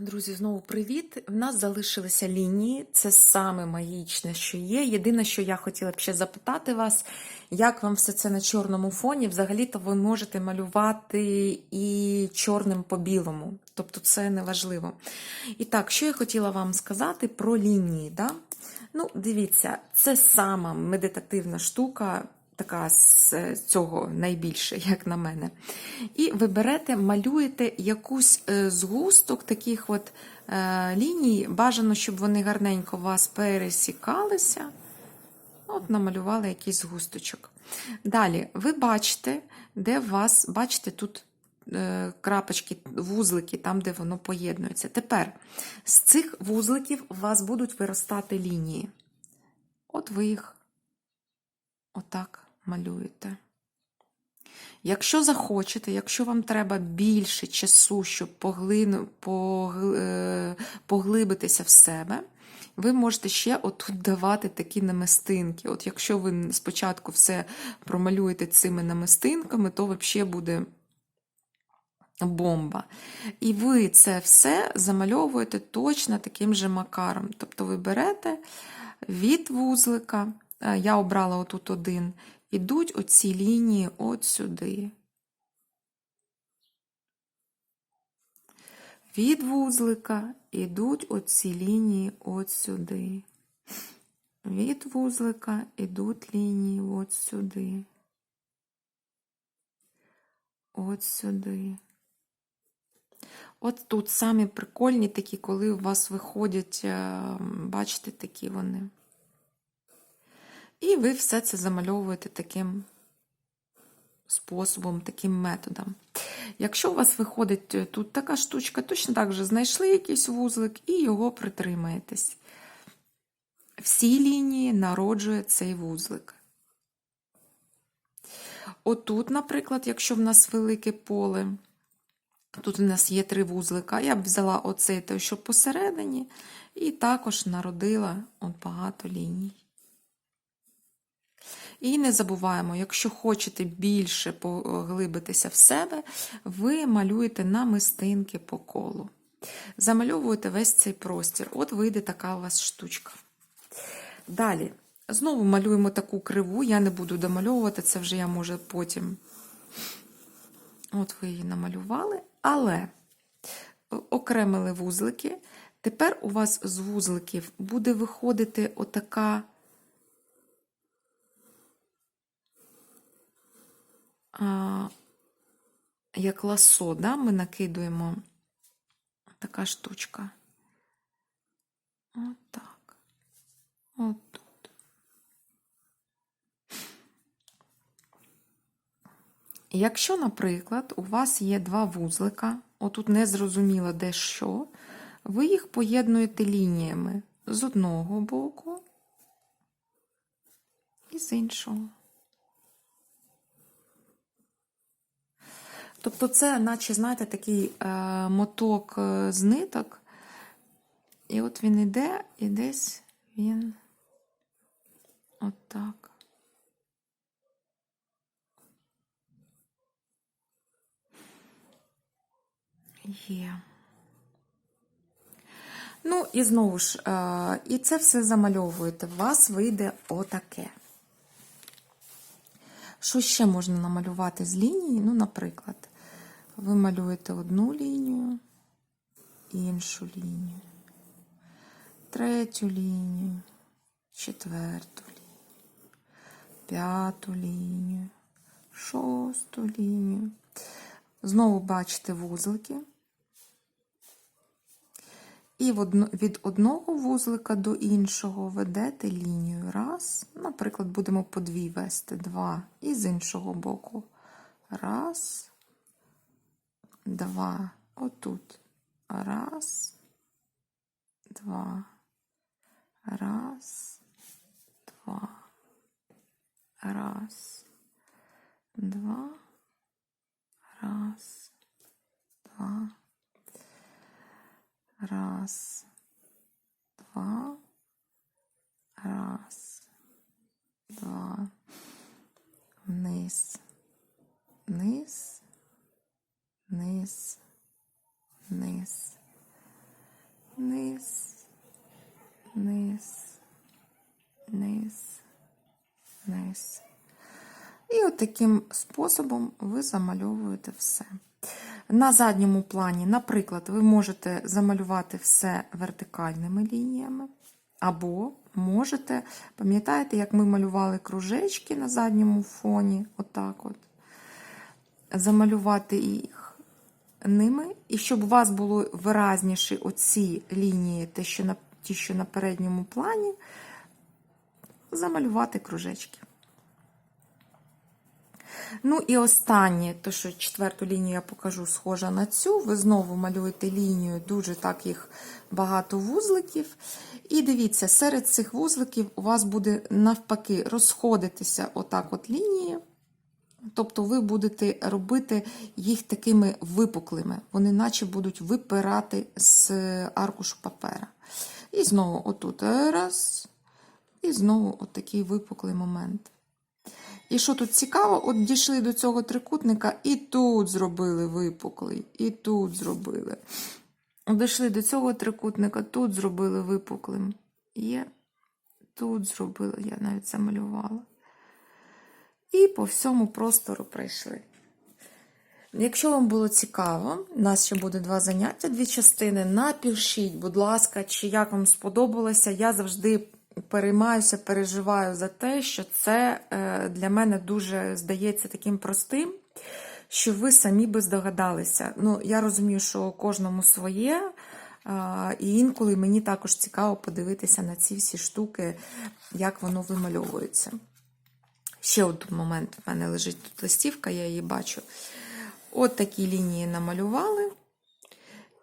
Друзі, знову привіт. В нас залишилися лінії. Це саме магічне, що є. Єдине, що я хотіла б ще запитати вас, як вам все це на чорному фоні? Взагалі-то ви можете малювати і чорним по білому. Тобто це не важливо. І так, що я хотіла вам сказати про лінії. Да? Ну, дивіться, це сама медитативна штука. Така з цього найбільше, як на мене. І ви берете, малюєте якусь е, згусток таких от е, ліній. Бажано, щоб вони гарненько у вас пересікалися. От намалювали якийсь згусточок. Далі, ви бачите, де у вас, бачите, тут е, крапочки, вузлики, там, де воно поєднується. Тепер з цих вузликів у вас будуть виростати лінії. От ви їх отак малюєте. Якщо захочете, якщо вам треба більше часу, щоб поглину, погли, поглибитися в себе, ви можете ще отут давати такі намистинки. От якщо ви спочатку все промалюєте цими намистинками, то взагалі буде бомба. І ви це все замальовуєте точно таким же макаром. Тобто ви берете від вузлика, я обрала отут один, ідуть оці лінії от сюди. Від вузлика ідуть оці лінії от сюди. Від вузлика ідуть лінії от сюди. От сюди. От тут самі прикольні такі, коли у вас виходять, бачите, такі вони. І ви все це замальовуєте таким способом, таким методом. Якщо у вас виходить тут така штучка, точно так же знайшли якийсь вузлик і його притримаєтесь. Всі лінії народжує цей вузлик. Отут, наприклад, якщо в нас велике поле, тут у нас є три вузлика, я б взяла оцей той, що посередині, і також народила от багато ліній. І не забуваємо, якщо хочете більше поглибитися в себе, ви малюєте намистинки по колу. Замальовуєте весь цей простір. От вийде така у вас штучка. Далі, знову малюємо таку криву, я не буду домальовувати, це вже я може потім. От ви її намалювали, але окремили вузлики. Тепер у вас з вузликів буде виходити отака. Як ласо, да, ми накидуємо така штучка. От так. От тут. Якщо, наприклад, у вас є два вузлика, отут не зрозуміло де що, ви їх поєднуєте лініями з одного боку і з іншого. Тобто це, наче, знаєте, такий е, моток е, з ниток, і от він іде, і десь він отак. Є. Ну, і знову ж, е, і це все замальовуєте. У вас вийде отаке. Що ще можна намалювати з лінії? Ну, наприклад, ви малюєте одну лінію, іншу лінію, третю лінію, четверту лінію, п'яту лінію, шосту лінію. Знову бачите вузлики. І від одного вузлика до іншого ведете лінію. Раз. Наприклад, будемо по дві вести. Два. І з іншого боку. Раз. Два. Отут. Раз. Два. Раз. Два. Раз. Два. Раз. Два. Раз, два, таким способом ви замальовуєте все. На задньому плані, наприклад, ви можете замалювати все вертикальними лініями, або можете, пам'ятаєте, як ми малювали кружечки на задньому фоні, отак от, замалювати їх ними, і щоб у вас було виразніші оці лінії, те, що на, ті, що на передньому плані, замалювати кружечки. Ну і останнє, то що четверту лінію я покажу схожа на цю. Ви знову малюєте лінію, дуже так їх багато вузликів. І дивіться, серед цих вузликів у вас буде навпаки розходитися отак от лінії. Тобто ви будете робити їх такими випуклими. Вони наче будуть випирати з аркушу папера. І знову отут раз. І знову от такий випуклий момент. І що тут цікаво, от дійшли до цього трикутника, і тут зробили випуклий, і тут зробили. Дійшли до цього трикутника, тут зробили випуклим. Є, тут зробили, я навіть замалювала. І по всьому простору пройшли. Якщо вам було цікаво, у нас ще буде два заняття, дві частини. Напишіть, будь ласка, чи як вам сподобалося. Я завжди переймаюся, переживаю за те, що це е, для мене дуже здається таким простим, що ви самі би здогадалися. Ну, я розумію, що кожному своє. І інколи мені також цікаво подивитися на ці всі штуки, як воно вимальовується. Ще один момент в мене лежить тут листівка, я її бачу. От такі лінії намалювали.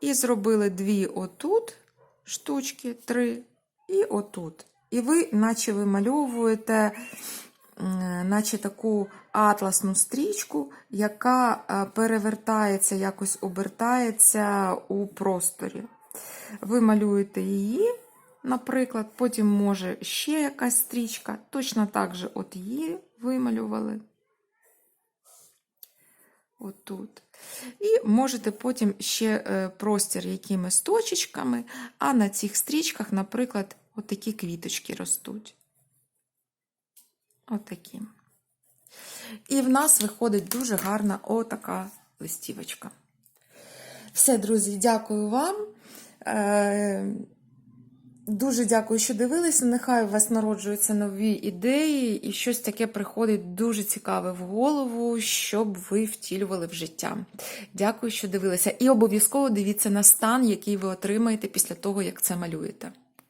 І зробили дві отут штучки, три, і отут. І ви, наче вимальовуєте, наче таку атласну стрічку, яка перевертається, якось обертається у просторі. Ви малюєте її, наприклад, потім може ще якась стрічка, точно так же от її вималювали. Отут. І можете потім ще е, простір якимись точечками, а на цих стрічках, наприклад, отакі квіточки ростуть. Отакі. І в нас виходить дуже гарна отака листівочка. Все, друзі, дякую вам. Е, Дуже дякую, що дивилися. Нехай у вас народжуються нові ідеї, і щось таке приходить дуже цікаве в голову, щоб ви втілювали в життя. Дякую, що дивилися. І обов'язково дивіться на стан, який ви отримаєте після того, як це малюєте.